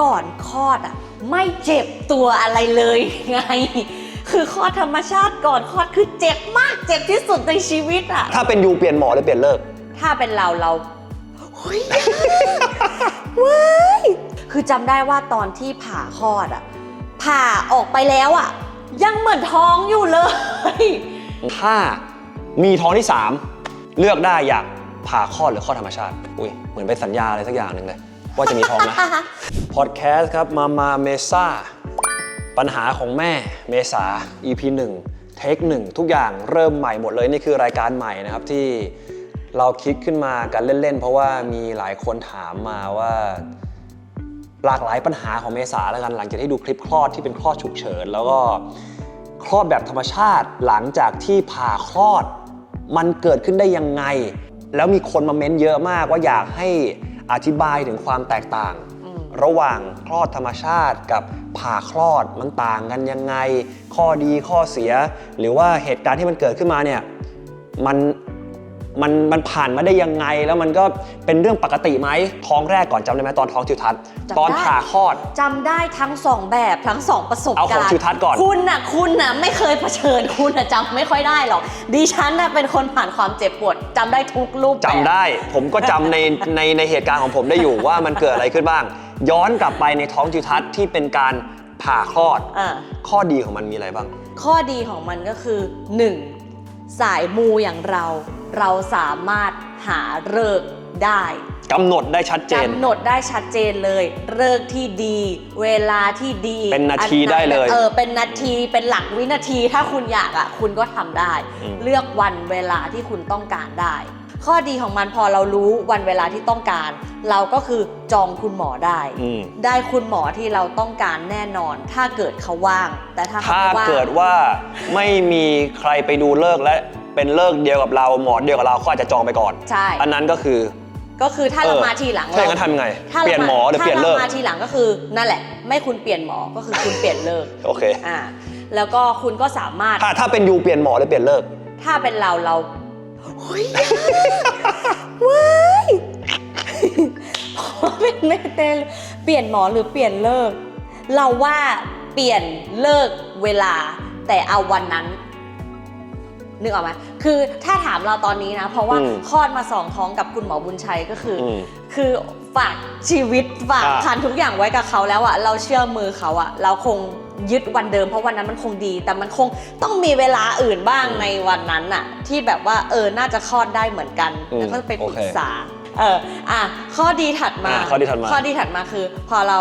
ก่อนคลอดอะไม่เจ็บตัวอะไรเลยไง คือคลอดธรรมชาติก่อนคลอดคือเจ็บมากเจ็บที่สุดในชีวิตอะ ถ้าเป็นยูเปลี่ยนหมอหรือเปลี่ยนเลิก ถ้าเป็นเราเราเฮ้ยว้ายคือจำได้ว่าตอนที่ผ่าคลอดอะผ่าออกไปแล้วอะ ยังเหมือนท้องอยู่เลย ถ้ามีท้องที่ 3 เลือกได้อยากผ่าคลอดหรือคลอดธรรมชาติ อุ้ยเหมือนเป็นสัญญาอะไรสักอย่างหนึ่งเลย ว่าจะมีท้องนะ พอดแคสต์ครับมามาเมซ่าปัญหาของแม่เมษา EP 1 เทคหนึ่งทุกอย่างเริ่มใหม่หมดเลยนี่คือรายการใหม่นะครับที่เราคิดขึ้นมากันเล่น ๆ เพราะว่ามีหลายคนถามมาว่าหลากหลายปัญหาของเมษาแล้วกันหลังจากที่ดูคลิปคลอดที่เป็นคลอดฉุกเฉิน แล้วก็คลอดแบบธรรมชาติหลังจากที่ผ่าคลอด มันเกิดขึ้นได้ยังไง แล้วมีคนมาเม้นเยอะมากว่าอยากให้ อธิบายถึงความแตกต่างอืมระหว่างคลอดธรรมชาติกับผ่าคลอดมันต่างกันยังไง ข้อดีข้อเสีย หรือว่าเหตุการณ์ที่มันเกิดขึ้นมาเนี่ยมัน มันมันผ่านมาได้ยังไง แล้วมันก็เป็นเรื่องปกติไหมท้องแรกก่อนจำได้ไหมตอนท้องทิวทัศน์จำได้ ตอนผ่าคลอด จำได้ทั้งสองแบบทั้งสองประสบเอาขกาองรณ์ทิวทัศน์ก่อน คุณน่ะคุณน่ะไม่เคยเผชิญคุณน่ะจำไม่ค่อยได้หรอกดิฉันน่ะเป็นคนผ่านความเจ็บปวดจำได้ทุกรูปแบบ จำได้ ผมก็จำในในในเหตุการณ์ของผมได้อยู่ ว่ามันเกิดอะไรขึ้นบ้าง ย้อนกลับไปในท้องทิวทัศน์ที่เป็นการผ่าคลอด อ่า ข้อดีของมันมีอะไรบ้าง ข้อดีของมันก็คือ 1. สายมูอย่างเรา เราสามารถหาเลิกษ์ได้กำหนดได้ชัดเจนกำหนดได้ชัดเจนเลยเลิกษ์ที่ดี เวลาที่ดี เป็นนาทีอัหได้เลย เออ เป็นนาที เป็นหลักวินาที ถ้าคุณอยากอะ คุณก็ทำได้อืมเลือกวันเวลาที่คุณต้องการได้ ข้อดีของมันพอเรารู้วันเวลาที่ต้องการ เราก็คือจองคุณหมอได้อืมได้คุณหมอที่เราต้องการแน่นอน ถ้าเกิดเขาว่าง แต่ถ้าเขาถ้าไม่ว่างเกิดว่าไม่มีใครไปดูเลิกษ์และ เป็นเลิกษ์เดียวกับเราหมอเดียวกับเราเขาอาจจะจองไปก่อน ใช่ อันนั้นก็คือ ก็คือถ้าเราออ มาทีหลังถ้าอย่างนั้นทำยังไง ถ้าเปลี่ยนหมอหรือเปลี่ยนเลิกถ้ารามาทีหลังก็คือนั่นแหละ ไม่คุณเปลี่ยนหมอก็คือคุณเปลี่ยนเลิกโอเค อ่าแล้วก็คุณก็สามารถถ้าถ้าเป็นยูเปลี่ยนหมอหรือเปลี่ยนเลิก ถ้าเป็นเราเราเฮ้ยว้ายพอเป็นแม่เต้นเปลี่ยนหมอหรือเปลี่ยนเลิก เราว่าเปลี่ยนเลิกเวลาแต่เอาวันนั้น นึกออกไหมคือถ้าถามเราตอนนี้นะ เพราะว่าอืมคลอดมาสองท้องกับคุณหมอบุญชัยก็คืออมคือฝากชีวิตฝากอ่าผ่านทุกอย่างไว้กับเขาแล้วอะเราเชื่อมือเขาอะเราคงยึดวันเดิมเพราะวันนั้นมันคงดี แต่มันคงต้องมีเวลาอื่นบ้างในวันนั้นอะที่แบบว่าเออน่าจะคลอดได้เหมือนกันอืมแล้วก็ไปโอปรึเคกษาเอออะข้อดีถัดมาอะข้อดีถัดมา ข้อดีถัดมาคือ พอเรา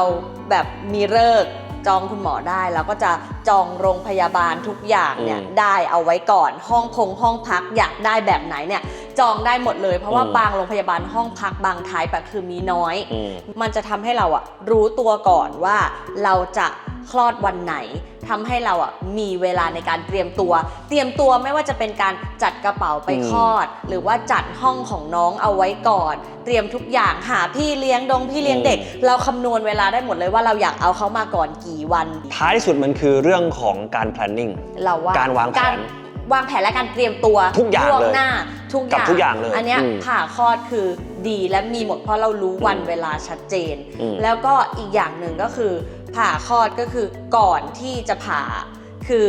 แบบมีเลิกษ์ จองคุณหมอได้เราก็จะจองโรงพยาบาลทุกอย่างเนี่ยอืมได้เอาไว้ก่อนห้องพงห้องพักอยากได้แบบไหนเนี่ย จองได้หมดเลย เพราะว่าอืมบางโรงพยาบาลห้องพักบางท้ายแบบคือมีน้อยอืมมันจะทำให้เราอะรู้ตัวก่อนว่าเราจะคลอดวันไหนทำให้เราอะมีเวลาในการเตรียมตัว เตรียมตัวไม่ว่าจะเป็นการจัดกระเป๋าไปอืมคลอด หรือว่าจัดห้องของน้องเอาไว้ก่อน เตรียมทุกอย่างหาพี่เลี้ยงดงพี่เลี้ยงเด็ก เราคำนวณเวลาได้หมดเลยว่าเราอยากเอาเขามาก่อนกี่วัน ท้ายที่สุดมันคือเรื่องของการ planning เราว่าการวางแผน วางแผนและการเตรียมตัวทุกอย่างล่วงเลยหน้าทุกอกับย่างทุกอย่างเลยอันเนี้ยอืมผ่าคลอดคือดีและมีหมดเพราะเรารู้วันอืมเวลาชัดเจน อืม แล้วก็อีกอย่างหนึ่งก็คือ ผ่าคลอดก็คือก่อนที่จะผ่า คือ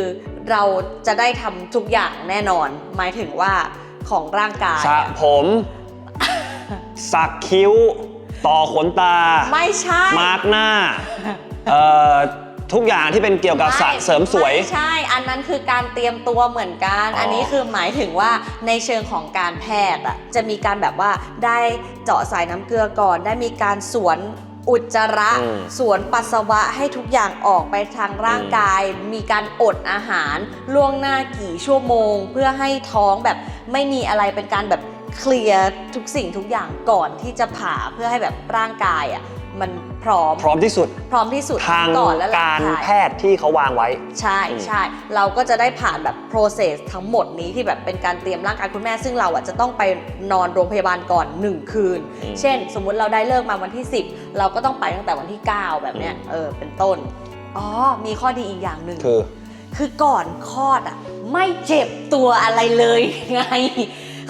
เราจะได้ทำทุกอย่างแน่นอน หมายถึงว่าของร่างกายสระอะผม สักคิ้ว ต่อขนตา ไม่ใช่ มาร์กหน้า เอ่อ ทุกอย่างที่เป็นเกี่ยวกับสระเสริมสวยไม่ใช่ อันนั้นคือการเตรียมตัวเหมือนกัน อ๋ออัอันนี้คือหมายถึงว่าในเชิงของการแพทย์อะจะมีการแบบว่าได้เจาะสายน้ำเกลือก่อน ได้มีการสวนอุจจาระ อืมสวนปัสสาวะให้ทุกอย่างออกไปทางร่างกาย มีการอดอาหารล่วงหน้ากี่ชั่วโมง เพื่อให้ท้องแบบไม่มีอะไรเป็นการแบบเคลียร์ทุกสิ่งทุกอย่างก่อนที่จะผ่าเพื่อให้แบบร่างกายอะ มันพร้อม พร้อมที่สุด พร้อมที่สุดทางก่อนและหลังการถ่าย แพทย์ที่เขาวางไว้ ใช่อืมใช่เราก็จะได้ผ่านแบบ process ทั้งหมดนี้ที่แบบเป็นการเตรียมร่างกายคุณแม่ ซึ่งเราอะจะต้องไปนอนโรงพยาบาลก่อน 1 คืน อืม เช่น สมมุติเราได้เลิกมาวันที่ 10 เราก็ต้องไปตั้งแต่วันที่ 9 แบบเนี้ยอืมเออเป็นต้น อ๋อ มีข้อดีอีกอย่างหนึ่ง คือ คือก่อนคลอดอะ ไม่เจ็บตัวอะไรเลยไง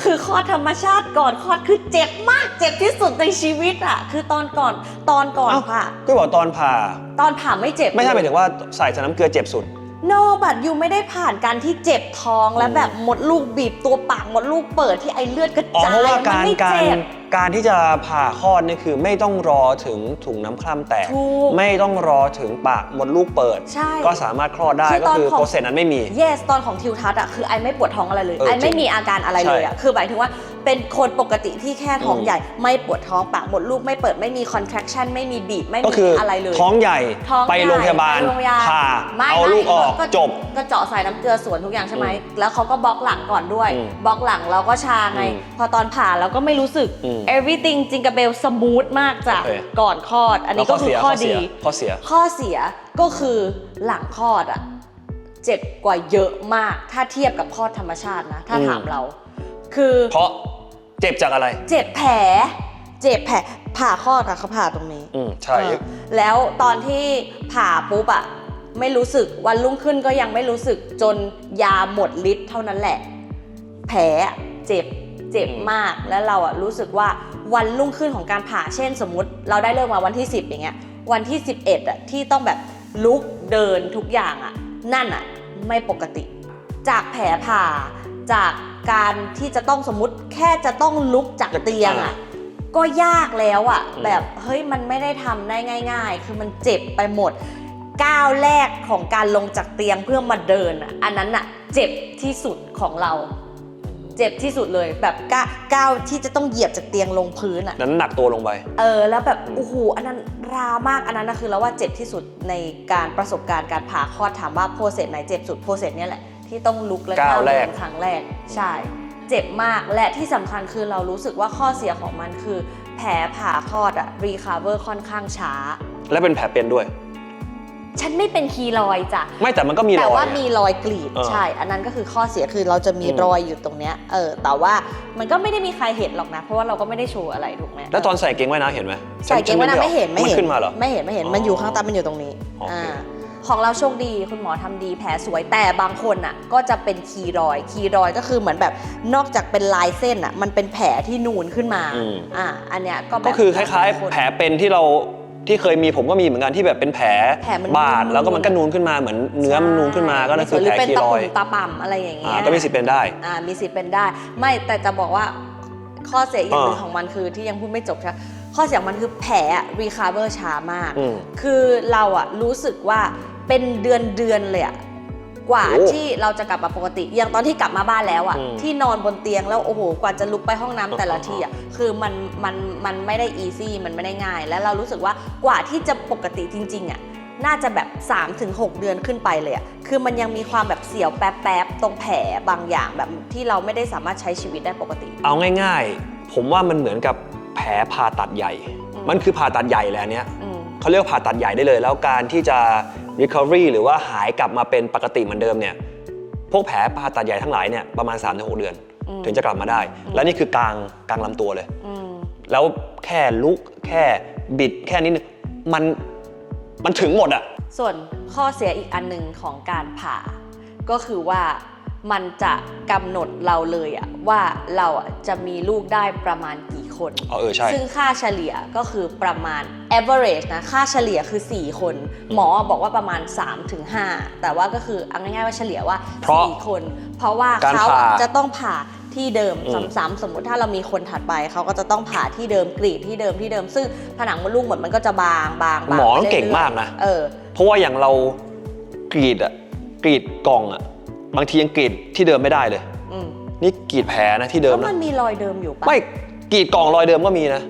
คือคลอดธรรมชาติก่อนคลอดคือเจ็บมากเจ็บที่สุดในชีวิตอะคือตอนก่อนตอนก่อนเอ้าผ่าก็บอกตอนผ่า ตอนผ่าไม่เจ็บ ไม่ใช่หมายถึงว่าใส่สารน้ำเกลือเจ็บสุด โนบัตยูไม่ได้ผ่านการที่เจ็บท้องแล้วอืมแบบมดลูกบีบตัวปากมดลูกเปิดที่ไอเลือดกระอ๋อจายเพราะว่ามัการไม่การเจ็บการที่จะผ่าคลอดนี่คือไม่ต้องรอถึงถุงน้ำคร่ำแตก ถูกไม่ต้องรอถึงปากมดลูกเปิด ใช่ก็สามารถคลอดได้คือก็ตอนคือของ โปรเซสนั้นไม่มี yes ตอนของทิวทัศน์อะคือไอไม่ปวดท้องอะไรเลย เออไอไม่จริงมีอาการอะไรเลยอะใช่คือหมายถึงว่าเป็นคนปกติที่แค่ท้องอืม ใหญ่ไม่ปวดท้องปากมดลูกไม่เปิดไม่มี contraction ไม่มีบีบไม่ก็มีคืออะไรเลย ท้องใหญ่ท้องไปโรงพยาบาลใหญ่ไปโรงพยาบาลผ่าไม่เอาไม่ลูกออกก็จบ ก็เจาะใส่น้ำเกลือสวนทุกอย่างใช่ไหม อืมแล้วเขาก็บล็อกหลังก่อนด้วย อืมบล็อกหลังเราก็ชาไง อืมพอตอนผ่าเราก็ไม่รู้สึก อืม everything จิงก a เบลสมูทมากจ้ะโอเค ก่อนคลอด อันนี้ก็คือแล้วข้อเสีดียข้อเสีย ข้อเสียก็คือหลังคลอดอะเจ็บกว่าเยอะมาก ถ้าเทียบกับคลอดธรรมชาตินะ ถ้าอืม ถามเรา คือเพราะเจ็บจากอะไร เจ็บแผล เจ็บแผลผ่าคลอดอะเขาผ่าตรงนี้ อืมใช่ เออแล้วตอนที่ผ่าปุ๊บอะไม่รู้สึกวันรุ่งขึ้นก็ยังไม่รู้สึกจนยาหมดฤทธิ์เท่านั้นแหละ แผลอะเจ็บ เจ็บมากแล้วเราอะรู้สึกว่าวันรุ่งขึ้นของการผ่าเช่น สมมุติ เราได้เริ่มมาวันที่ 10 อย่างเงี้ยวันที่ 11อะที่ต้องแบบลุกเดินทุกอย่างอะนั่นอะไม่ปกติ จากแผลผ่าจากการที่จะต้องสมมติแค่จะต้องลุกจากเตียงอะก็ยากแล้วอะอืมแบบเฮ้ยมันไม่ได้ทำได้ง่าย ๆ คือมันเจ็บไปหมดก้าวแรกของการลงจากเตียงเพื่อมาเดินอะอันนั้นอะเจ็บที่สุดของเรา เจ็บที่สุดเลยแบบก้าก้าวที่จะต้องเหยียบจากเตียงลงพื้นอะนั้นหนักตัวลงไป เออแล้วแบบโอ้โหอันนั้นรามากอันนั้นนะคือแล้วว่าเจ็บที่สุดในการประสบการณ์การผ่าคลอดถามว่าโปรเซสไหนเจ็บสุดโปรเซสเนี้ยแหละที่ต้องลุกและก้าวแรกเดินครั้งแรกใช่เจ็บมากและที่สำคัญคือเรารู้สึกว่าข้อเสียของมันคือ แผลผ่าคลอดอะรีคาเวอร์ค่อนข้างช้า และเป็นแผลเป็นด้วย ฉันไม่เป็นคีรอยด์จ้ะ ไม่แต่มันก็มีรแต่อยว่าไงมีรอยกรีดเออใช่ อันนั้นก็คือข้อเสียคือเราจะมีอืม รอยอยู่ตรงเนี้ย เออ แต่ว่ามันก็ไม่ได้มีใครเห็นหรอกนะ เพราะว่าเราก็ไม่ได้โชว์อะไรถูกไหมแล้วตอนใส่เกงว่ายน้ำเห็นไหมใส่เกงว่ายน้ำไม่เห็นไม่มันเห็นขึ้นมาเหรอ ไม่เห็นไม่เห็น อ๋อมันอยู่ข้างใต้มันอยู่ตรงนี้โอเคาของเราโชคดีคุณหมอทำดีแผลสวยแต่บางคนอะ ก็จะเป็นคีรอยด์คีรอยด์ก็คือเหมือนแบบนอกจากเป็นลายเส้นอะมันเป็นแผลที่นูนขึ้นมา อืม อ่า อันเนี้ยก็แบบก็คือคล้ายบงๆนแผลเป็นที่เรา ที่เคยมีผมก็มีเหมือนกันที่แบบเป็นแผลแผลมันบาดนูน แล้วก็มันก็นูนขึ้นมาเหมือนเนื้อมันนูนขึ้นมาก็นั่นคือหแผลเป็นคีตะรอปุ่ยมตาป่ำอะไรอย่างเงี้อ่ายก็มีสิทธิ์เป็นได้ อ่ามีสิทธิ์เป็นได้ ไม่แต่จะบอกว่าข้อเสียอย่างหนึ่งอ่า ของมันคือที่ยังพูดไม่จบใช่ไหมข้อเสียของมันคือแผลรีคาเวอร์ช้ามาก อืม คือเราอะรู้สึกว่าเป็นเดือนเดือนๆเลยอะ กว่าโอ้ที่เราจะกลับมาปกติอย่างตอนที่กลับมาบ้านแล้วอะอืมที่นอนบนเตียงแล้วโอ้โหกว่าจะลุกไปห้องน้ำแต่ละอ่าทีอะคือมันมันมันไม่ได้อีซี่มันไม่ได้ง่าย และเรารู้สึกว่ากว่าที่จะปกติจริง ๆอะน่าจะแบบ 3-6 เดือนขึ้นไปเลยอะคือมันยังมีความแบบเสียวแป๊บๆตรงแผลบางอย่างแบบที่เราไม่ได้สามารถใช้ชีวิตได้ปกติ เอาง่าย ๆ ผมว่ามันเหมือนกับแผลผ่าตัดใหญ่อืมมันคือผ่าตัดใหญ่แหละอันเนี้ยอืม เขาเรียกว่าผ่าตัดใหญ่ได้เลย แล้วการที่จะ recovery หรือว่าหายกลับมาเป็นปกติเหมือนเดิมเนี่ยพวกแผลผ่าตัดใหญ่ทั้งหลายเนี่ยประมาณ 3-6 เดือนอืมถึงจะกลับมาได้ และนี่คือกลางกลางลำตัวเลยอืมแล้วแค่ลุกแค่บิดแค่นี้นึงมันมันถึงหมดอะส่วนข้อเสียอีกอันหนึ่งของการผ่า ก็คือว่ามันจะกำหนดเราเลยอะว่าเราอะจะมีลูกได้ประมาณกี่ คน อ๋อเออใช่ ซึ่งค่าเฉลี่ยก็คือประมาณ average นะ ค่าเฉลี่ยคือ 4 คน หมอบอกว่าประมาณ 3-5 แต่ว่าก็คือเอาง่ายๆว่าเฉลี่ยว่า เพราะ4 คน เพราะว่าการเขาผ่า จะต้องผ่าที่เดิมอืมซ้ำๆสมมุติถ้าเรามีคนถัดไปเขาก็จะต้องผ่าที่เดิมกรีดที่เดิมที่เดิม ซึ่งผนังมดลูกเหมือนมันก็จะบางบางบางหมอไปต้องเก่งรื่ยๆมากนะ เออ เพราะว่าอย่างเรากรีดอะกรีดกล่องอะบางทียังกรีดที่เดิมไม่ได้เลย อืมนี่กรีดแผลนะที่เดิแล้มวมันะนมีรอยเดิมอยู่ปะ ไม่ กรีดกล่องรอยเดิมก็มีนะ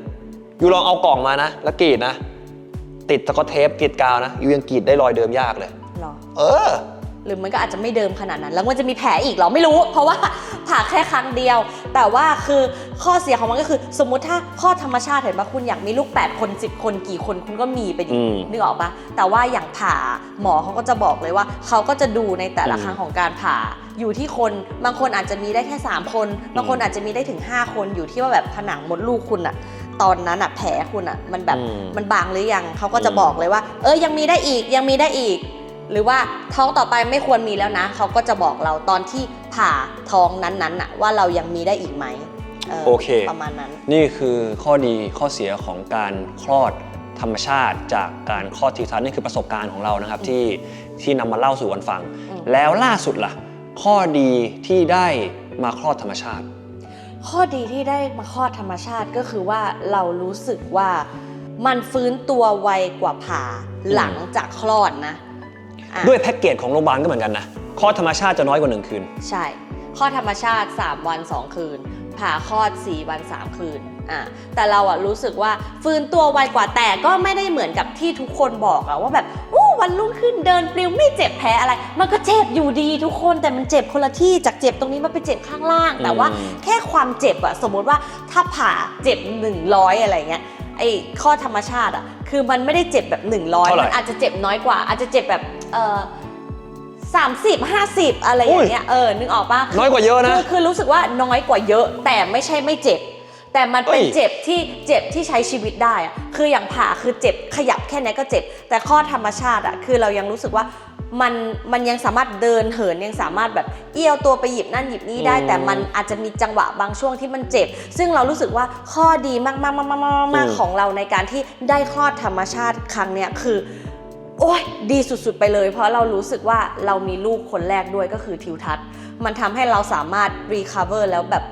อยู่ลองเอากล่องมานะ แล้วกรีดนะ ติดสกอตเทปกรีดกาวนะ อยู่ยังกรีดได้รอยเดิมยากเลย หรอ เออ หรือมันก็อาจจะไม่เดิมขนาดนั้น แล้วมันจะมีแผลอีกเหรอไม่รู้ เพราะว่าผ่าแค่ครั้งเดียว แต่ว่าคือข้อเสียของมันก็คือ สมมุติถ้าข้อธรรมชาติเห็นปะคุณอยากมีลูก 8 คน 10 คนกี่คนคุณก็มีไปดิอืมนึกออกปะแต่ว่าอย่างผ่าหมอเขาก็จะบอกเลยว่าเขาก็จะดูในแต่ละอืมครั้งของการผ่าอยู่ที่คนบางคนอาจจะมีได้แค่ 3 คน บางคนอาจจะมีได้ถึง 5 คนอยู่ที่ว่าแบบผนังมดลูกคุณอะตอนนั้นอะแผลคุณอะมันแบบอืมมันบางหรือยังเขาก็จะอืมบอกเลยว่า เออยังมีได้อีกยังมีได้อีก หรือว่าท้องต่อไปไม่ควรมีแล้วนะ เขาก็จะบอกเราตอนที่ผ่าท้องนั้นๆน่ะว่าเรายังมีได้อีกไหมโอเค ประมาณนั้น นี่คือข้อดีข้อเสียของการคลอดธรรมชาติจากการคลอดทีทัศน์นี่คือประสบการณ์ของเรานะครับที่ที่นำมาเล่าสู่กันฟังอืมแล้วล่าสุดล่ะ ข้อดีที่ได้มาคลอดธรรมชาติ ข้อดีที่ได้มาคลอดธรรมชาติก็คือว่าเรารู้สึกว่ามันฟื้นตัวไวกว่าผ่าหลังจากคลอดนะอะ ด้วยแพ็กเกจของโรงพยาบาลก็เหมือนกันนะคลอดธรรมชาติจะน้อยกว่า 1 คืน ใช่คลอดธรรมชาติ 3 วัน 2 คืน ผ่าคลอด 4 วัน 3 คืนอะแต่เราอะรู้สึกว่าฟื้นตัวไวกว่าแต่ก็ไม่ได้เหมือนกับที่ทุกคนบอกอะว่าแบบอู้วันรุ่งขึ้นเดินปลิวไม่เจ็บแพ้อะไร มันก็เจ็บอยู่ดีทุกคนแต่มันเจ็บคนละที่จากเจ็บตรงนี้มาไปเจ็บข้างล่าง แต่ว่าอืมแค่ความเจ็บอะสมมุติว่าถ้าผ่าเจ็บ 100 อะไรเงี้ยไอ้ข้อธรรมชาติอะคือมันไม่ได้เจ็บแบบ 100เท่าไหร่มันอาจจะเจ็บน้อยกว่า อาจจะเจ็บแบบ เออสามสิบห้าสิบอะไรอย่างเงี้ยเออนึกออกปะน้อยกว่าเยอะนะคือคือรู้สึกว่าน้อยกว่าเยอะ แต่ไม่ใช่ไม่เจ็บ แต่มันเป็นเอ้ยเจ็บที่เจ็บที่ใช้ชีวิตได้อะคืออย่างผ่าคือเจ็บขยับแค่นี้ก็เจ็บ แต่ข้อธรรมชาติอะคือเรายังรู้สึกว่ามันมันยังสามารถเดินเหินยังสามารถแบบเอี้ยวตัวไปหยิบนั่นหยิบนี่ได้ แต่มันอาจจะมีจังหวะบางช่วงที่มันเจ็บ ซึ่งเรารู้สึกว่าข้อดีมากๆๆๆๆๆของเราในการที่ได้คลอดธรรมชาติครั้งเนี้ยคือ โอ้ยดีสุดๆไปเลย เพราะเรารู้สึกว่าเรามีลูกคนแรกด้วยก็คือทิวทัศน์ มันทำให้เราสามารถ recover แล้วแบบ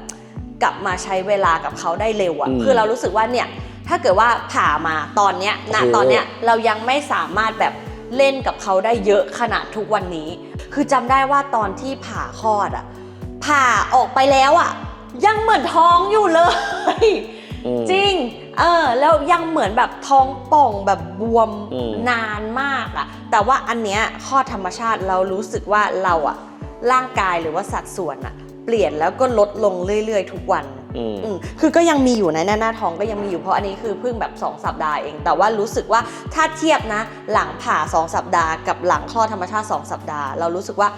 กลับมาใช้เวลากับเขาได้เร็วอะอืมคือเรารู้สึกว่าเนี่ยถ้าเกิดว่าผ่ามาตอนเนี้ยณโอ้โห ตอนเนี้ยเรายังไม่สามารถแบบเล่นกับเขาได้เยอะขนาดทุกวันนี้ คือจำได้ว่าตอนที่ผ่าคลอดอะผ่าออกไปแล้วอะยังเหมือนท้องอยู่เลย อืม จริง เออแล้วยังเหมือนแบบท้องป่องแบบบวมอืม นานมากอะแต่ว่าอันเนี้ยข้อธรรมชาติเรารู้สึกว่าเราอะร่างกายหรือว่าสัดส่วนอะเปลี่ยนแล้วก็ลดลงเรื่อย ๆ ทุกวัน อืม อืมคือก็ยังมีอยู่นะหน้าหน้าท้องก็ยังมีอยู่เพราะอันนี้คือเพิ่งแบบ 2 สัปดาห์เอง แต่ว่ารู้สึกว่าถ้าเทียบนะ หลังผ่า 2 สัปดาห์กับหลังคลอดธรรมชาติ 2 สัปดาห์ เรารู้สึกว่า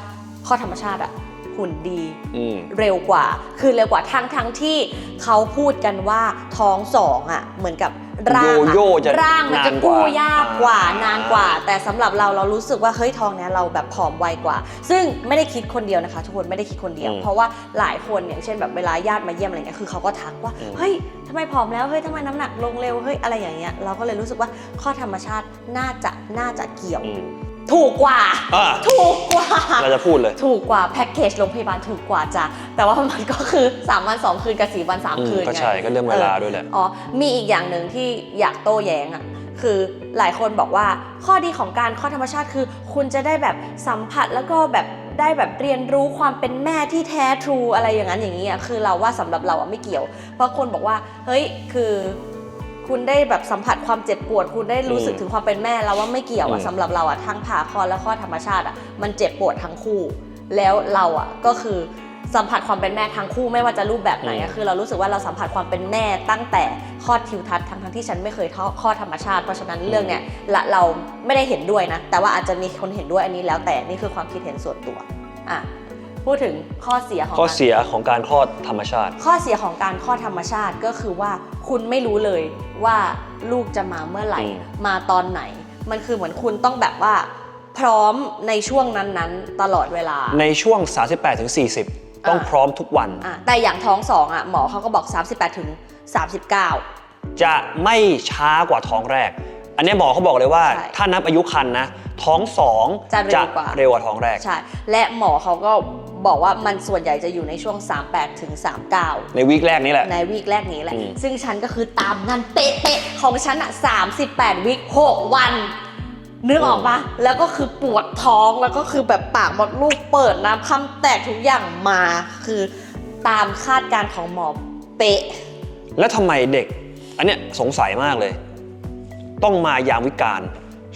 คลอดธรรมชาติอะ หุ่นดีอืม เร็วกว่า คือเร็วกว่าทั้งทั้งที่เขาพูดกันว่าท้องสองอะเหมือนกับร่างอะโยโย่จะร่างมันจะนานกว่ากู้ยากกว่าอ่าน นานกว่า แต่สำหรับเราเรารู้สึกว่าเฮ้ยท้องเนี้ยเราแบบผอมไวกว่า ซึ่งไม่ได้คิดคนเดียวนะคะ ทุกคนไม่ได้คิดคนเดียว อืมเพราะว่าหลายคนอย่างเช่นแบบเวลาญาติมาเยี่ยมอะไรเงี้ยคือเขาก็ทักว่าอืม เฮ้ยทำไมผอมแล้วเฮ้ยทำไมน้ำหนักลงเร็วเฮ้ยอะไรอย่างเงี้ยเราก็เลยรู้สึกว่าข้อธรรมชาติน่าจะน่าจะเกี่ยว อืม ถูกกว่า อะถูกกว่า เราจะพูดเลย ถูกกว่าแพ็กเกจโรงพยาบาลถูกกว่าจ้ะแต่ว่ามันก็คือ3วัน2คืนกับ4วันอื3มคืนก็ไงใช่ก็เรื่องเวลาด้วยแหละ อ๋อ มีอีกอย่างหนึ่งที่อยากโต้แย้งอะ คือหลายคนบอกว่าข้อดีของการคลอดธรรมชาติคือ คุณจะได้แบบสัมผัสแล้วก็แบบได้แบบเรียนรู้ความเป็นแม่ที่แท้ทรูอะไรอย่างนั้นอย่างนี้อะคือเราว่าสำหรับเราอะไม่เกี่ยว เพราะคนบอกว่า เฮ้ย คือ คุณได้แบบสัมผัสความเจ็บปวด คุณได้รู้สึกอืมถึงความเป็นแม่เราว่าไม่เกี่ยวอะอืมสำหรับเราอะทั้งผ่าคลอดและคลอดธรรมชาติอะมันเจ็บปวดทั้งคู่ แล้วเราอะก็คือสัมผัสความเป็นแม่ทั้งคู่ไม่ว่าจะรูปแบบไหนอะคือเรารู้สึกว่าเราสัมผัสความเป็นแม่ตั้งแต่คลอดทิวทัศน์ทั้งทั้งที่ฉันไม่เคยคลอดธรรมชาติ เพราะฉะนั้นเรื่องเนี้ยละเราไม่ได้เห็นด้วยนะ แต่ว่าอาจจะมีคนเห็นด้วยอันนี้แล้วแต่นี่คือความคิดเห็นส่วนตัวอะ พูดถึงข้อเสียของข้อการเสียของการคลอดธรรมชาติ ข้อเสียของการคลอดธรรมชาติก็คือว่าคุณไม่รู้เลยว่าลูกจะมาเมื่อไหร่ อืม มาตอนไหน มันคือเหมือนคุณต้องแบบว่า พร้อมในช่วงนั้นๆ ตลอดเวลา ในช่วง 38ถึง40 ต้องอะพร้อมทุกวัน อะแต่อย่างท้องสองอะหมอเขาก็บอก 38ถึง39 จะไม่ช้ากว่าท้องแรก อันนี้หมอเขาบอกเลยว่า ใช่ถ้านับอายุคันนะ ท้องสองจะเร็วกว่า เร็วกว่าท้องแรก ใช่ และหมอเขาก็ บอกว่ามันส่วนใหญ่จะอยู่ในช่วง 38ถึง39 ในวีคแรกนี้แหละ ในวีคแรกนี้แหละ อืม ซึ่งฉันก็คือตามนั้นเป๊ะๆของฉันอะ38วีค6วัน นึกออกปะแล้วก็คือปวดท้องแล้วก็คือแบบปากมดลูกเปิดน้ำคำแตกทุกอย่างมา คือตามคาดการณ์ของหมอเป๊ะ แล้วทำไมเด็ก อันเนี้ยสงสัยมากเลย ต้องมายามวิกาล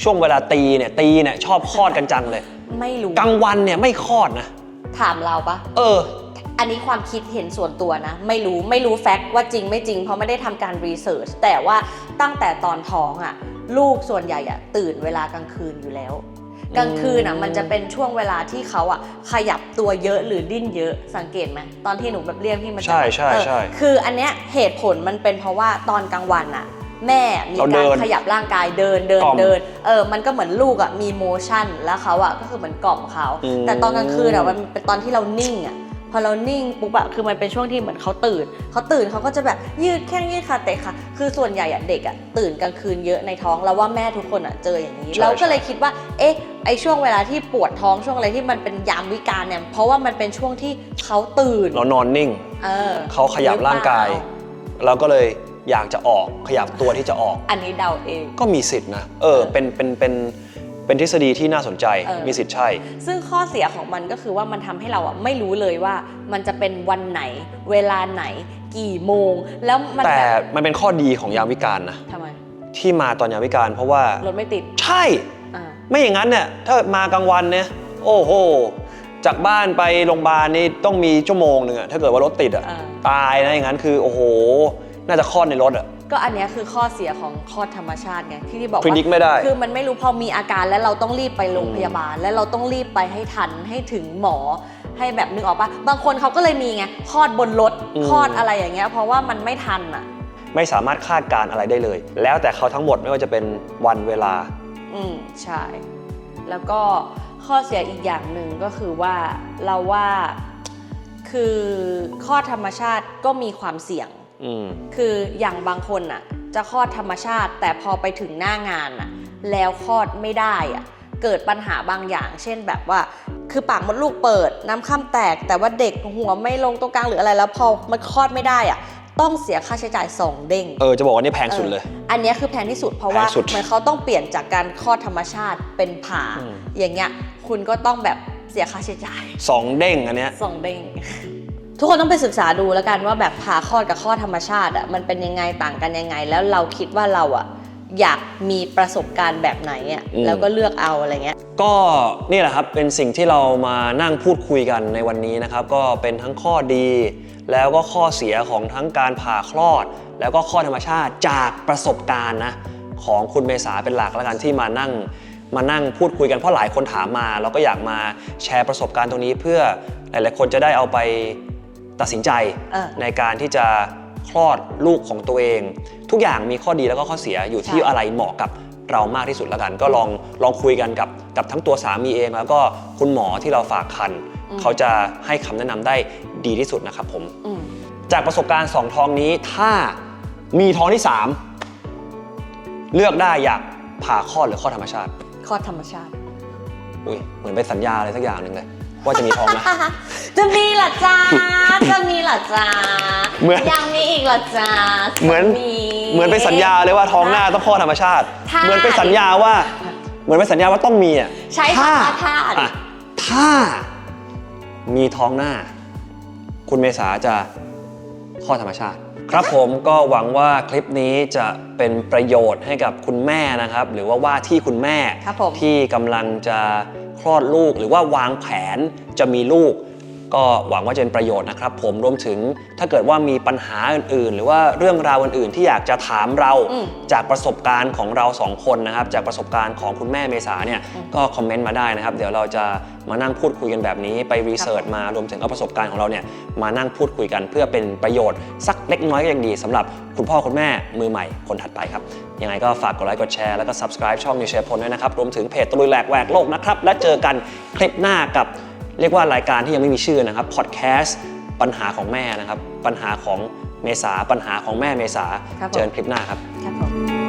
ช่วงเวลาตีเนี่ยตีเนี่ยชอบคลอดกันจังเลยไม่รู้ กลางวันเนี่ยไม่คลอดนะ ถามเราปะเออ อันนี้ความคิดเห็นส่วนตัวนะ ไม่รู้ไม่รู้แฟกต์ว่าจริงไม่จริง เพราะไม่ได้ทำการรีเสิร์ชแต่ว่าตั้งแต่ตอนท้องอะลูกส่วนใหญ่อะตื่นเวลากลางคืนอยู่แล้วกลางคืนอะมันจะเป็นช่วงเวลาที่เขาอะขยับตัวเยอะหรือดิ้นเยอะสังเกตไหมตอนที่หนูแบบเรียกพี่มันจะใช่ใช่เออใช่คืออันเนี้ยเหตุผลมันเป็นเพราะว่าตอนกลางวันอะ แม่มีเรากาเดิรนขยับร่างกายเดินเดินกล่อมเดินเออมันก็เหมือนลูกอะมีโมชั่นแล้วเขาอะก็คือเหมือนกล่อมเขา อืม แต่ตอนกลางคืนอะมันเป็นตอนที่เรานิ่งอะพอเรานิ่งปุ๊บอะคือมันเป็นช่วงที่เหมือนเขาตื่นเขาตื่นเขาก็จะแบบยืดแข้งยืดขาเตะขาคือส่วนใหญ่อะเด็กอะตื่นกลางคืนเยอะในท้องแล้วว่าแม่ทุกคนอะเจออย่างนี้ ใช่ เราก็ใช่เลยคิดว่า เอ๊ะ ไอช่วงเวลาที่ปวดท้องช่วงอะไรที่มันเป็นยามวิกาลเนี่ย เพราะว่ามันเป็นช่วงที่เขาตื่น เรานอนนิ่ง เออเขาขยับร่างกายหรือเปล่เราก็เลย อยากจะออกขยับตัวที่จะออก อันนี้เดาเอง ก็มีสิทธินะเออเออเป็นเป็นเป็นเป็นทฤษฎีที่น่าสนใจเออ มีสิทธิ์ใช่ ซึ่งข้อเสียของมันก็คือว่ามันทำให้เราอะไม่รู้เลยว่า มันจะเป็นวันไหน เวลาไหน กี่โมง แล้วมันแต่แบบมันเป็นข้อดีของยามวิการนะทำไมที่มาตอนยามวิการ เพราะว่ารถไม่ติดใช่ อ่าไม่อย่างนั้นเนี่ยถ้ามากลางวันเนี่ยโอ้โหจากบ้านไปโรงพยาบาลนี่ต้องมีชั่วโมงหนึ่งอะถ้าเกิดว่ารถติดอะอ่าตายนะอย่างนั้นคือโอ้โห น่าจะคลอดในรถอะก็อันเนี้ยคือข้อเสียของคลอดธรรมชาติไงที่ที่บอกพิว่าจิกไม่ได้ คือมันไม่รู้พอมีอาการแล้วเราต้องรีบไปโรงอืมพยาบาล แล้วเราต้องรีบไปให้ทันให้ถึงหมอให้แบบนึกออกปะบางคนเขาก็เลยมีไงคลอดบนรถคลอดอะไรอย่างเงี้ยเพราะว่ามันไม่ทันอะ ไม่สามารถคาดการณ์อะไรได้เลย แล้วแต่เขาทั้งหมดไม่ว่าจะเป็นวันเวลา อืมใช่ แล้วก็ข้อเสียอีกอย่างหนึ่งก็คือว่าเราว่าคือข้อดธรรมชาติก็มีความเสี่ยงอืม คืออย่างบางคนอะ จะคลอดธรรมชาติ แต่พอไปถึงหน้างานอะ แล้วคลอดไม่ได้อะ เกิดปัญหาบางอย่าง เช่นแบบว่า คือปากมดลูกเปิด น้ำข้ามแตก แต่ว่าเด็กหัวไม่ลงตรงกลางหรืออะไรแล้วพอมันคลอดไม่ได้อะต้องเสียค่าใช้จ่ายสองเด้ง เออ จะบอกว่านี่แพงสุดเลย อันเนี้ยคือแพงที่สุดเพราะว่าแพงสุดเหมือนเขาต้องเปลี่ยนจากการคลอดธรรมชาติเป็นผ่าอืมอย่างเงี้ย คุณก็ต้องแบบเสียค่าใช้จ่ายสองเด้งอันเนี้ยสองเด้ง ทุกคนต้องไปศึกษาดูแล้วกันว่าแบบผ่าคลอดกับคลอดธรรมชาติอะมันเป็นยังไงต่างกันยังไง แล้วเราคิดว่าเราอะอยากมีประสบการณ์แบบไหนอะอืม แล้วก็เลือกเอาอะไรเงี้ย ก็นี่แหละครับเป็นสิ่งที่เรามานั่งพูดคุยกันในวันนี้นะครับ ก็เป็นทั้งข้อดี แล้วก็ข้อเสียของทั้งการผ่าคลอด แล้วก็คลอดธรรมชาติจากประสบการณ์นะของคุณเมษาเป็นหลักแล้วกันที่มานั่ง มานั่งพูดคุยกันเพราะหลายคนถามมา เราก็อยากมาแชร์ประสบการณ์ตรงนี้เพื่อหลาย ๆ คนจะได้เอาไป ตัดสินใจเออในการที่จะคลอดลูกของตัวเอง ทุกอย่างมีข้อดีแล้วก็ข้อเสียอยู่ที่ใช่ อะไรเหมาะกับเรามากที่สุดแล้วกัน ก็ลองลองคุยกันกับกับทั้งตัวสามีเองแล้วก็คุณหมอที่เราฝากคันเขาจะให้คำแนะนำได้ดีที่สุดนะครับผม อืมจากประสบการณ์สองท้องนี้ถ้ามีท้องที่ 3 เลือกได้อยากผ่าคลอดหรือคลอดธรรมชาติคลอดธรรมชาติ อุ้ยเหมือนเป็นสัญญาอะไรสักอย่างหนึ่งเลย ว่าจะมีท้องนะจะมีเหรอจ้าจะมีเหรอจ้าเหมือน ยังมีอีกเหรอจ้าเหมือนจะเหมือนเป็นสัญญาเลยว่าท้องหน้าต้องคลอดธรรมชาติ ถ้าเหมือนเป็นสัญญาว่า เหมือนเป็นสัญญาว่าต้องมีอะใช้คำว่าถ้า อะถ้า มีท้องหน้า คุณเมษาจะคลอดธรรมชาติ ครับผมก็หวังว่าคลิปนี้จะเป็นประโยชน์ให้กับคุณแม่นะครับ หรือว่าว่าที่คุณแม่ครับผม ที่กำลังจะ คลอดลูกหรือว่าวางแผนจะมีลูก ก็หวังว่าจะเป็นประโยชน์นะครับผมรวมถึงถ้าเกิดว่ามีปัญหาอื่นๆ หรือว่าเรื่องราวอื่นๆ ที่อยากจะถามเราอืมจากประสบการณ์ของเราสองคนนะครับ จากประสบการณ์ของคุณแม่เมษาเนี่ยอืมก็คอมเมนต์มาได้นะครับ เดี๋ยวเราจะมานั่งพูดคุยกันแบบนี้ไปรีเสิร์ชมารวมถึงเอาประสบการณ์ของเราเนี่ยมานั่งพูดคุยกันเพื่อเป็นประโยชน์ สักเล็กน้อยก็ยังดีสำหรับคุณพ่อคุณแม่มือใหม่คนถัดไปครับยังไงก็ฝากกดไลค์กดแชร์แล้วก็ subscribe ช่องนิวเชฟพลด้วยนะครับรวมถึงเพจตะลุยแหลกแหวกโลกนะครับและเจอกันคลิปหน้ากับ เรียกว่ารายการที่ยังไม่มีชื่อนะครับพอดแคสต์ปัญหาของแม่นะครับ ปัญหาของเมษาปัญหาของแม่เมษา ครับผม เจอกันคลิปหน้าครับ ครับผม